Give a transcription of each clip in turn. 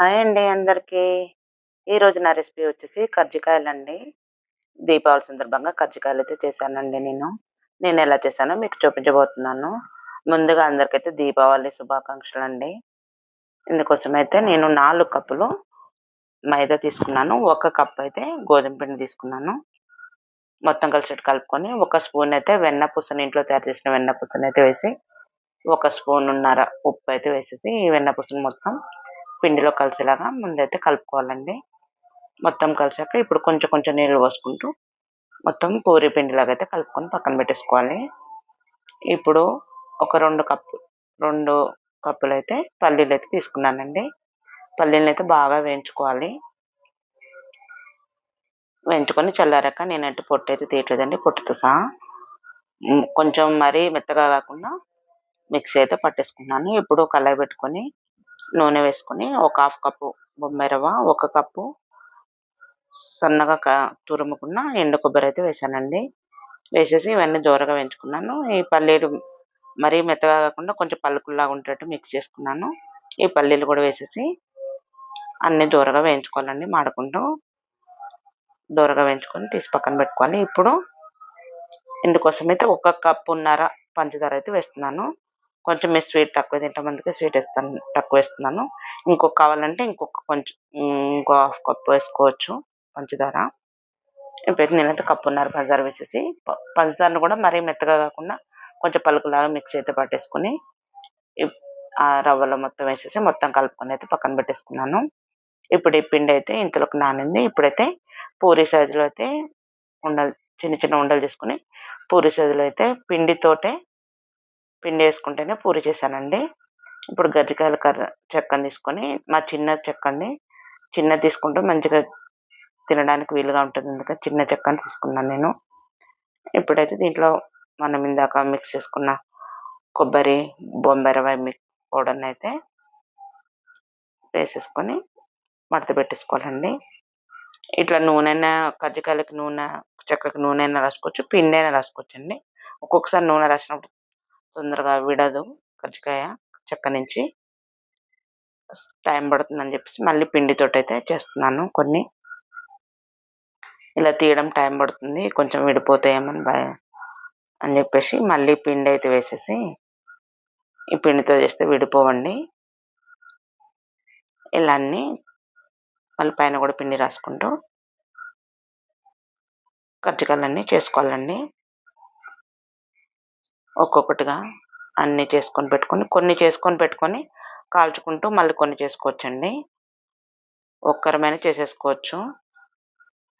Hi అండి అందరికీ. ఈరోజు నా రెసిపీ వచ్చేసి కర్జికాయలు అండి దీపావళి సందర్భంగా కర్జికాయలు అయితే చేశానండి నేను. నేను ఎలా చేశానో మీకు చూపించబోతున్నాను. ముందుగా అందరికైతే దీపావళి శుభాకాంక్షలు అండి ఇందుకోసం అయితే నేను నాలుగు కప్పులు మైదా తీసుకున్నాను. ఒక కప్ అయితే గోధుమ పిండి తీసుకున్నాను. మొత్తం కలిసి కలుపుకొని ఒక స్పూన్ అయితే వెన్న పూసని ఇంట్లో తయారు చేసిన వెన్న పుసన అయితే వేసి ఒక స్పూన్ ఉన్నర ఉప్పు అయితే వేసేసి ఈ వెన్న పూసని మొత్తం పిండిలో కలిసేలాగా ముందైతే కలుపుకోవాలండి. మొత్తం కలిసాక ఇప్పుడు కొంచెం కొంచెం నీళ్ళు పోసుకుంటూ మొత్తం పూరి పిండిలాగా అయితే కలుపుకొని పక్కన పెట్టేసుకోవాలి. ఇప్పుడు ఒక రెండు కప్పు రెండు కప్పులు అయితే పల్లీలు అయితే తీసుకున్నానండి. పల్లీలను అయితే బాగా వేయించుకోవాలి. వేయించుకొని చల్లారాక నేనైతే పొట్టు అయితే తీయట్లేదండి పొట్టుతో సహా. కొంచెం మరీ మెత్తగా కాకుండా మిక్సీ అయితే పట్టేసుకున్నాను ఇప్పుడు కళాయి పెట్టుకొని నూనె వేసుకొని ఒక హాఫ్ కప్పు బొమ్మాయి రవ్వ ఒక కప్పు సన్నగా తురుముకున్న ఎండు కొబ్బరి అయితే వేసానండి. వేసేసి ఇవన్నీ దూరగా వేయించుకున్నాను. ఈ పల్లీలు మరీ మెత్తగా కాకుండా కొంచెం పలుకుల్లాగా ఉండేటట్టు మిక్స్ చేసుకున్నాను. ఈ పల్లీలు కూడా వేసేసి అన్నీ దూరగా వేయించుకోవాలండి మాడకుండా దూరగా వేయించుకొని తీసి పక్కన పెట్టుకోవాలి. ఇప్పుడు ఇందుకోసం అయితే ఒక కప్పున్నర పంచదార అయితే వేస్తున్నాను. కొంచెం మీరు స్వీట్ తక్కువ తింటాం. అందుకే స్వీట్ వేస్తాను తక్కువ వేస్తున్నాను. ఇంకొక కావాలంటే ఇంకొక కొంచెం ఇంకో హాఫ్ కప్ వేసుకోవచ్చు పంచదార. ఇప్పుడు నేనైతే కప్పున్నర పంచదార వేసేసి పంచదారను కూడా మరీ మెత్తగా కాకుండా కొంచెం పలుకులాగా మిక్స్ అయితే పట్టేసుకొని ఆ రవ్వలో మొత్తం వేసేసి మొత్తం కలుపుకొని అయితే పక్కన పెట్టేసుకున్నాను. ఇప్పుడు ఈ పిండి అయితే ఇంతలోకి నానింది. ఇప్పుడైతే పూరి సైజులో అయితే ఉండలు చిన్న చిన్న ఉండలు చేసుకుని పూరి సైజులో అయితే పిండితోటే పిండి వేసుకుంటేనే పూరి చేశానండి. ఇప్పుడు గజ్జికాయల కర్ర చెక్కను తీసుకొని మా చిన్న చెక్కండి. చిన్న తీసుకుంటే మంచిగా తినడానికి వీలుగా ఉంటుంది. అందుకని చిన్న చెక్కని తీసుకున్నాను నేను. ఇప్పుడైతే దీంట్లో మనం ఇందాక మిక్స్ చేసుకున్న కొబ్బరి బొంబెరవై మిక్స్ పౌడర్ని అయితే వేసేసుకొని మడత పెట్టేసుకోవాలండి. ఇట్లా నూనె కజ్జికాయలకి నూనె చెక్కకి నూనె అయినా రాసుకోవచ్చు పిండి అయినా రాసుకోవచ్చు అండి ఒక్కొక్కసారి నూనె రాసినప్పుడు తొందరగా విడదు కజ్జికాయ చెక్క నుంచి. టైం పడుతుందని చెప్పేసి మళ్ళీ పిండితో అయితే చేస్తున్నాను కొన్ని. ఇలా తీయడం టైం పడుతుంది కొంచెం విడిపోతాయేమని భయ అని చెప్పేసి మళ్ళీ పిండి అయితే వేసేసి ఈ పిండితో చేస్తే విడిపోవండి. ఇలా అన్నీ మళ్ళీ పైన కూడా పిండి రాసుకుంటూ కజ్జికాయలన్నీ చేసుకోవాలండి. ఒక్కొక్కటిగా అన్నీ చేసుకొని పెట్టుకొని కొన్ని చేసుకొని పెట్టుకొని కాల్చుకుంటూ మళ్ళీ కొన్ని చేసుకోవచ్చండి. ఒక్కరమైనా చేసేసుకోవచ్చు.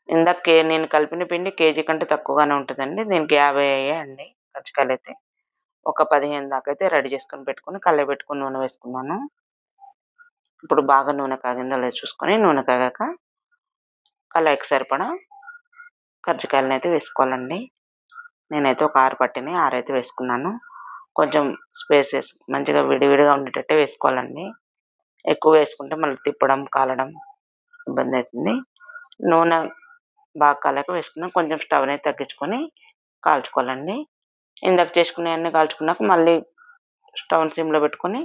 ఇందాక నేను కలిపిన పిండి కేజీ కంటే తక్కువగానే ఉంటుందండి. దీనికి యాభై అయ్యాయండి కచ్చకాయలు అయితే ఒక పదిహేను దాకా అయితే రెడీ చేసుకొని పెట్టుకొని కళ్ళ పెట్టుకుని నూనె వేసుకున్నాను. ఇప్పుడు బాగా నూనె కాగిందో లేదు చూసుకొని నూనె కాగాక కళాయికి సరిపడా కజ్జికాయలను అయితే వేసుకోవాలండి. నేనైతే ఒక ఆరు పట్టిని ఆరైతే వేసుకున్నాను. కొంచెం స్పేస్ మంచిగా విడివిడిగా ఉండేటట్టే వేసుకోవాలండి. ఎక్కువ వేసుకుంటే మళ్ళీ తిప్పడం కాలడం ఇబ్బంది అవుతుంది నూనె బాగా కాలేక వేసుకున్నాం కొంచెం స్టవ్ అనేది తగ్గించుకొని కాల్చుకోవాలండి. ఇందాక చేసుకునేవన్నీ కాల్చుకున్నాక మళ్ళీ స్టవ్ సిమ్లో పెట్టుకొని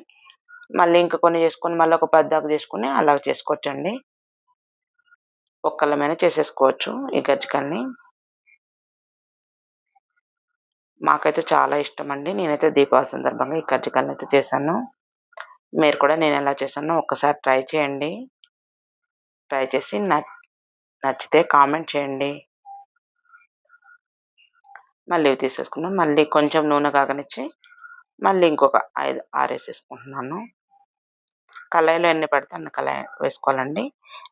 మళ్ళీ ఇంకా కొన్ని చేసుకొని మళ్ళీ ఒక పద్దాకు చేసుకుని అలా చేసుకోవచ్చండి. ఒక్కళ్ళమైనా చేసేసుకోవచ్చు ఈ గజ్జికల్ని. మాకైతే చాలా ఇష్టం అండి నేనైతే దీపావళి సందర్భంగా ఈ కజ్జికాయలను అయితే చేశాను. మీరు కూడా నేను ఎలా చేశానో ఒక్కసారి ట్రై చేయండి. ట్రై చేసి నచ్చితే కామెంట్ చేయండి. మళ్ళీ తీసేసుకున్నాను మళ్ళీ కొంచెం నూనె కాగనిచ్చి మళ్ళీ ఇంకొక ఐదు ఆరేసేసుకుంటున్నాను కళాయిలో ఎన్ని పడితే అన్ని కళాయి వేసుకోవాలండి.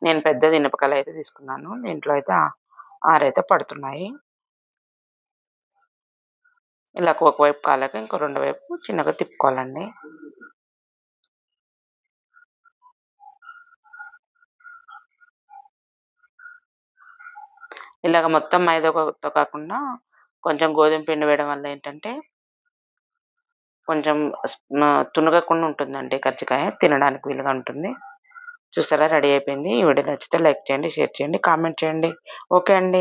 నేను పెద్దది ఇనుప కళాయి అయితే తీసుకున్నాను. దీంట్లో అయితే ఆరైతే పడుతున్నాయి. ఇలా ఒకవైపు కాలేక ఇంకో రెండు వైపు చిన్నగా తిప్పుకోవాలండి. ఇలాగ మొత్తం మైదాతో కాకుండా కొంచెం గోధుమ పిండి వేయడం వల్ల ఏంటంటే కొంచెం తునగకుండా ఉంటుందండి కజ్జికాయ తినడానికి వీలుగా ఉంటుంది. చూసారా రెడీ అయిపోయింది. ఈ వీడియో నచ్చితే లైక్ చేయండి షేర్ చేయండి కామెంట్ చేయండి. ఓకే అండి.